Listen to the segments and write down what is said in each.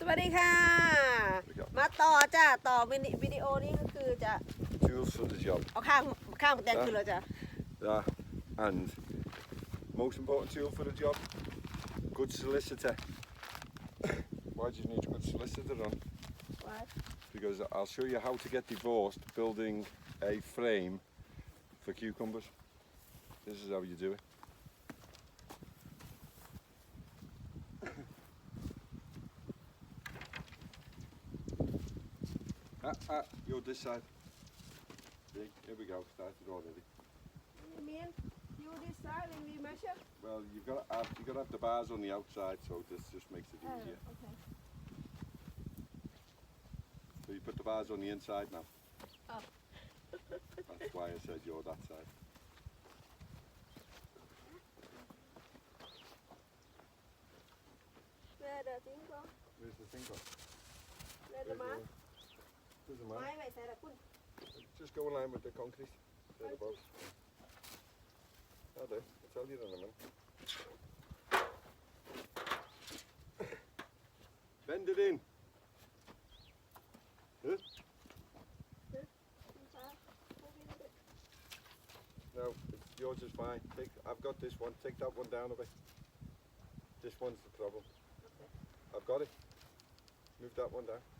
สวัสดีค่ะ มาต่อจ้ะต่อวิดีวิดีโอนี้ก็คือจะ Tools for the job. เอาข้างข้างแตงคือเราจะ That and most important tool for the job, good solicitor. Why do you need a good solicitor on? Because I'll show you how to get divorced building a frame for cucumbers. This is how you do it. Ah, ah, you're this side. See, here we go, started already. mean you decide and we measure Well, you've got to have, you've got to have the bars on the outside, so this just makes it easier. okay So you put the bars on the inside now. Oh. That's why I said you're that side. where the thing go Where's the thing gone? where the mark to the line. Mai mai seara, pun. Just go in line with the concrete. There about. That'll do. I'll tell you in a minute. Bend it in. No, yours is fine. Take, I've got this one. Take that one down a bit. This one's the problem. Okay. I've got it. Move that one down.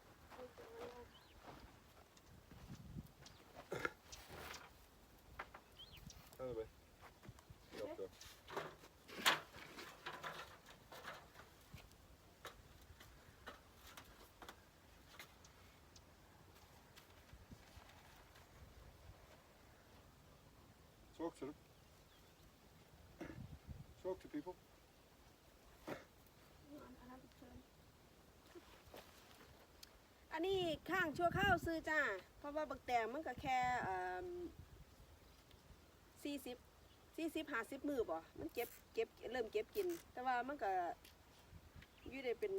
Talk to them. Talk to people. อันนี้ข้างชั่วข้าวซื้อจ้า เพราะว่าบักแตงมันก็แค่สี่สิบสี่สิบห้าสิบมือบ่ มันเก็บเก็บเริ่มเก็บกิน แต่ว่ามันก็อยืดได้เป็น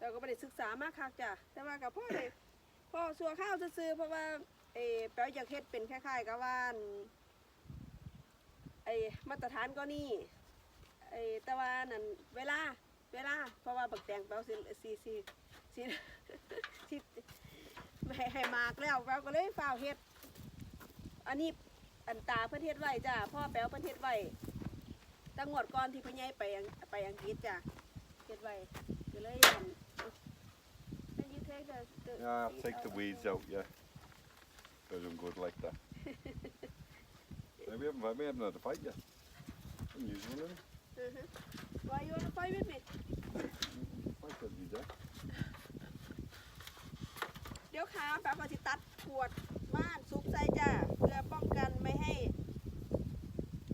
เราก็ไม่ได้ศึกษามากคักจ้ะแต่ว่ากับพ่อเลยพ่อสัวข้าวซื้อๆเพราะว่า เอแปลอยากเฮ็ดเป็นคล้ายๆกับว่าไอมาตรฐานก็นี่ไอแต่ว่านั่นเวลาเวลาเพราะว่าบักแตงแปลสิสีสีสีสิให้มากแล้วแปลก็เลยฝ่าเฮ็ด อันนี้อันตาเพิ่นเฮ็ดไว้จ้ะพ่อแปลวเพิ่นเฮ็ดไว้ตั้งงวดก่อนที่พ่อใหญ่ไปไปอังกฤษจ้ะเฮ็ดไว้ก็เลยอัน Can you take the, the Ah, seed take the weeds out, yeah. Doesn't good like that. we haven't, we haven't had a fight yet. I'm using one Mhm. Why you wanna fight with me? Fight doesn't be there. เดี๋ยวขาแป๊บว่าสิตัดขวดบ้านซุปใส่จ้าเพื่อป้องกันไม่ให้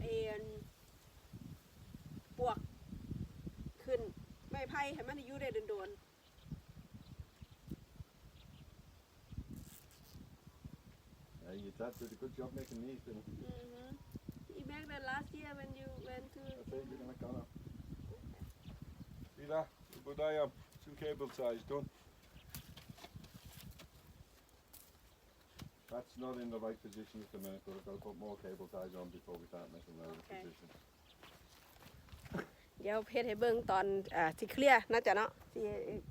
เอ็นปวกขึ้นไม่ไผ่ให้มันอยู่ได้โดน Yeah, your dad did a good job making these, didn't he? ๆ Mhm. You make that last year when you went to That's it, you're gonna go now. See that? But I am. Two cable ties done. That's not in the right position at the minute, but I've got to put more cable ties on before we start messing around with the Okay. position. เดี๋ยวเพจให้เบิ่งตอนอ่าสิเคลียร์นะจ๊ะเนาะสิ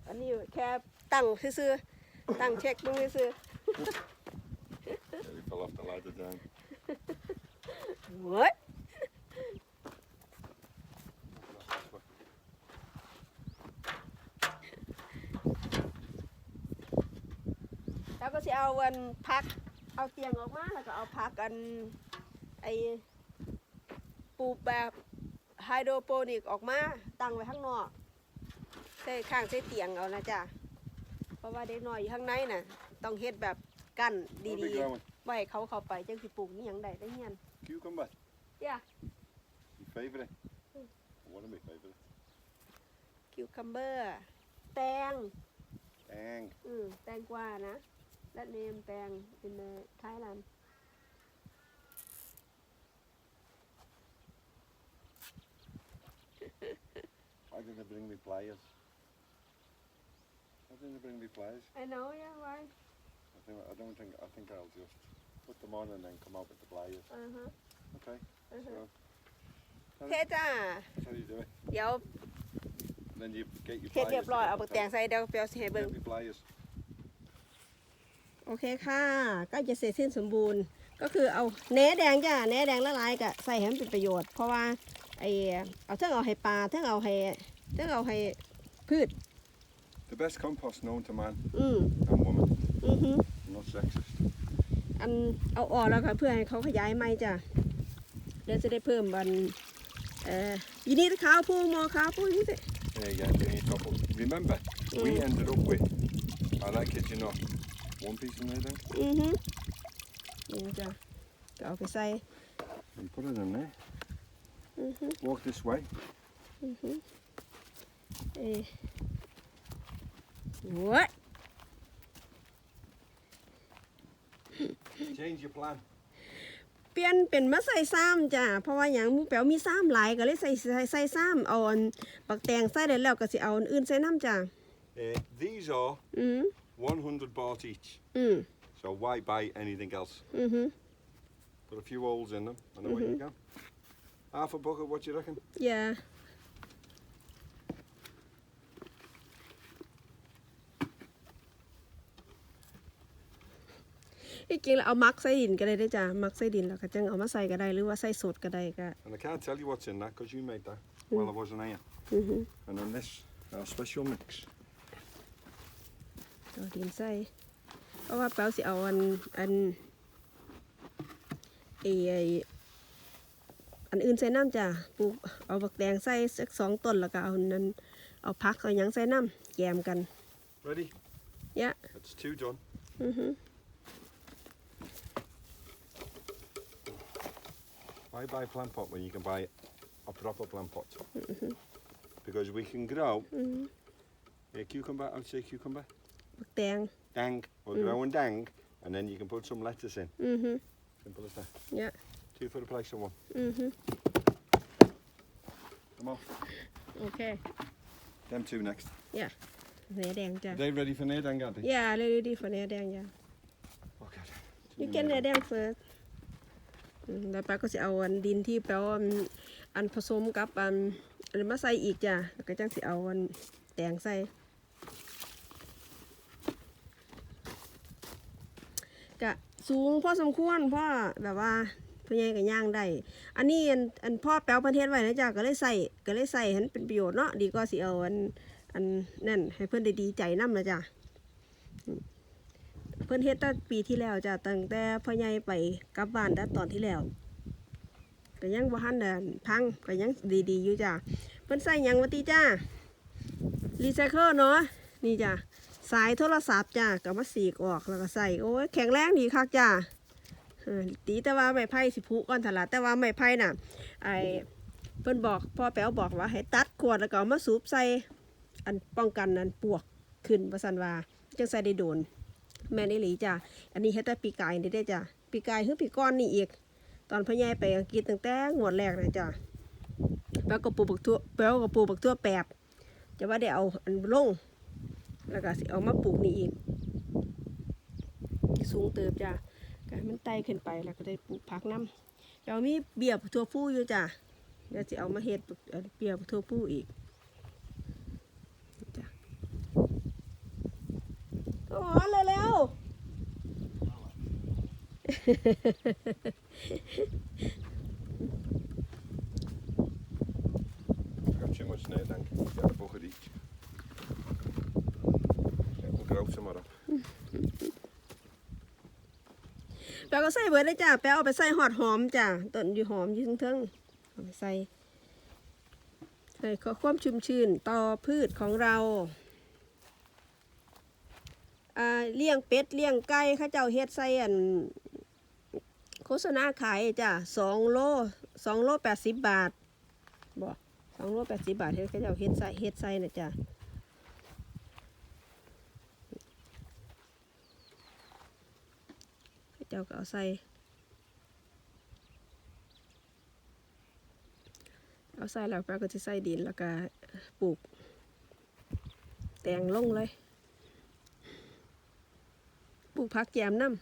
อันนี้แค่ตั้งซื่อๆตั้งเช็คเบิ่งซื่อ Yeah, we fell off the ladder down. ๆเฮ้ยแล้วก็สิเอาวันพักเอาเตียงออกมาแล้วก็เอาพักกันไอปลูกแบบไฮโดรโปนิกออกมาตั้งไว้ข้างนอกใส่ข้างใส่เตียงเอานะจ๊ะเพราะว่าเด็กน้อยอยู่ข้างในน่ะ ต้องเฮ็ดแบบ กั้น What are ดี we growing? ๆไว้ให้เขาเข้าไปจังสิปลูกนี่ยังได้ได้เฮียน Cucumber. Yeah. Your favourite? Mm. One of my favourites. คิวคัมเบอร์ แตง Dang. อืมแตงกวานะ That name แตง in the Thailand Why didn't they bring me pliers? Why didn't they bring me pliers? I know yeah why I think I don't think I think I'll just put them on and then come out with the pliers. อือฮะ Okay. อือฮะ So โอเคจ้า that's how you do it. เดี๋ยว then you get your เฮ็ด pliers. เรียบร้อย เอาบักแตงใส่เดี๋ยวเปียวสิให้เบิ่ง Get your pliers. โอเคค่ะใก็จะเสร็จสิ้นสมบูรณ์ ก็คือเอาแหนแดงจ้ะแหนแดงละลายก็ใส่ให้มันเป็นประโยชน์ เพราะว่าไอเอาเท่งเอาให้ปลาเท่งเอาให้เท่งเอาให้พืช The best compost known to man อืม and woman. อือฮึ I'm not sexist. อันเอาออกแล้วก็เพื่อให้เขาขยายไหมจ้ะเดี๋ยวจะได้เพิ่มบันเอ่อยินดีข้าวพูมอข้าวพูนี่สิ There you go. There you go. Remember, we Mm. ended up with, I like it, you know, one piece in there then. อือฮึนี่จ้ะก็เอาไปใส่ And put it in there. อือฮึ Walk this way. อือฮึเอ้วะ Change your plan. เปลี่ยนเป็นมาใส่ซ้ำจ้ะ เพราะว่าอย่างหมูแป๋วมีซ้ำหลายก็เลยใส่ใส่ใส่ซ้ำเอาอันปักแตงใส่ได้แล้วก็สิเอาอันอื่นใส่น้ำจ้ะ Uh, these are อืม 100 baht each. อืม So why buy anything else? อือฮึ Put a few holes in them and away you go. Half a bucket, what do you reckon? อ ที่จริงแล้วเอามักใส่ดินก็ได้เด้อจ้ะมักใส่ดินแล้วก็จังเอามาใส่ก็ได้หรือว่าใส่สดก็ได้ก็ And I can't tell you what's in that because you made that while I wasn't here. อือฮึ And then this, our special mix. เอาดินใส่เพราะว่าแป๊วสิเอาอันอันไอไออันอื่นใส่น้ำจ้ะปลูกเอาบักแดงใส่สักสองต้นแล้วก็เอานั้นเอาพักเอาหยังใส่น้ำแยมกัน Ready? ยะ That's two done. อือฮึ Why buy a plant pot when you can buy a proper plant pot? Because we can grow อือฮึ a cucumber, I would say cucumber, บักแดง dang, we're Mm. growing dang, and then you can put some lettuce in. อือฮึ Simple as that. ยะ Two for the price of one. อือฮึ Come on. โอเค Them two next. เนื้อแดงจ้ะ Are they ready for near dang, are they? ยาเลยดีฝนเนื้อแดงยา Okay. you can เนื้อแดง first อืม แล้วป้าก็จะเอาอันดินที่แปลว่าอันผสมกับอันอันมาใส่อีกจ้ะแล้วก็จังสิเอาอันแดงใส่กะสูงพอสมควรพราะแบบว่าพ่อใหญ่ก็ย่างได้ อันนี้อันอันพ่อแป๊วประเทศไว้นะจ๊ะก็เลยใส่ก็เลยใส่ให้มันเป็นประโยชน์เนาะดีกว่าสิเอาอันอันนั่นให้เพื่อนได้ดีใจนํนะจ๊ะ พื่อนเฮ็ดตั้งปีที่แล้วจ้ะตั้งแต่พ่อใหญ่ไปกลับบ้านแต่ตอนที่แล้วก็ยังบ่ทันได้พังก็ยังดีๆอยู่จ้ะเพิ่นใส่หยังวะติจ้ารีไซเคิลเนาะนี่จ้ะสายโทรศัพท์จ้ะก็มาสีกออกแล้วก็ใส่โอ้ยแข็งแรงดีคักจ้ะตีแต่ว่าไม้ไผ่สิผุก่อนถละแต่ว่าไม้ไผ่น่ะไอเพิ่นบอกพ่อแป๋วบอกว่าให้ตัดขวดแล้วก็มาสูบใส่อันป้องกันอันปวกขึ้นว่าซั่นว่าจังใส่ได้โดน แม่นอีหลีจ้ะอันนี้เฮ็ดแต่ปีกายนี่ได้จ้ะปีกายคือปีก้อนนี่อีก ตอนพ่อใหญ่ไปอังกฤษตั้งแต่งวดแรกเลยจ้ะแป๋วก็ปลูกบักทั่วแป๋วก็ปลูกบักทั่วแปบจะว่าได้เอาอันลงแล้วก็สิเอามาปลูกนี่อีกสูงเติบจ้ะก็ให้มันไต่ขึ้นไปแล้วก็ได้ปลูกผักน้ำเรามีเบียบทั่วผู้อยู่จ้ะเดี๋ยวจะเอามาเฮ็ดเอ่อเบียบทั่วผู้อีกจ้ะ ก็หอนเร็ว Got too much near dang. Get a bucket each. Yeah, we'll grow tomorrow. ๆแปลก็ใส่เบิดเลยจ้ะแปลเอาไปใส่หอดหอมจ้ะต้นอยู่หอมอยู่เทิงๆเอาไปใส่ใส่ขอความชุ่มชื่นต่อพืชของเราอ่า เลี้ยงเป็ดเลี้ยงไก่ข้าเจ้าเฮ็ดใส่อันโฆษณาขายจ้ะสองโลสองโลแปดสิบบาทบอกสองโลแปดสิบบาทเฮ็ดเขาเจ้าเฮ็ดใส่เฮ็ดใส่นะจ้ะเขาเจ้าก็เอาใส่เอาใส่แล้วป๊บก็จะใส่ดินแล้วก็ปลูก แตงลงเลย ลูกพักแยมน้ำ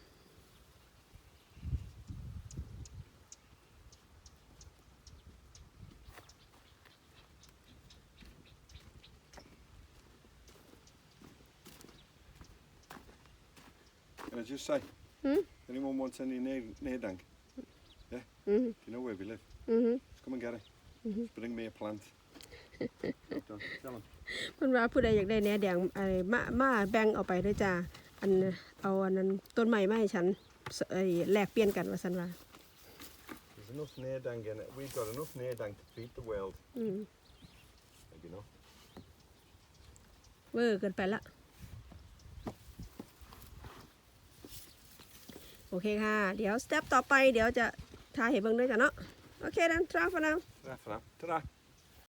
Can I just say? Hmm? Anyone wants any near near dank? Yeah. Mm -hmm. You know where we live. Mm -hmm. Just come and get it. Mm -hmm. Just bring me a plant. คุณว่าผู้ใดอยากได้แหนแดงอะไรมามาแบ่งออกไปด้วยจ้า อันเอาอันนั้นต้นใหม่มาให้ฉันสไอ้แลกเปลี่ยนกันว่าซั่นว่า There's enough near dank in it. We've got enough near dank to feed the world. อืม Maybe not. เวอร์เกินไปละ โอเคค่ะ เดี๋ยวสเต็ปต่อไปเดี๋ยวจะทายให้เบิ่งด้วยจ้ะเนาะ โอเคดันทราฟนะ Ta-ra for now. Ta-ra.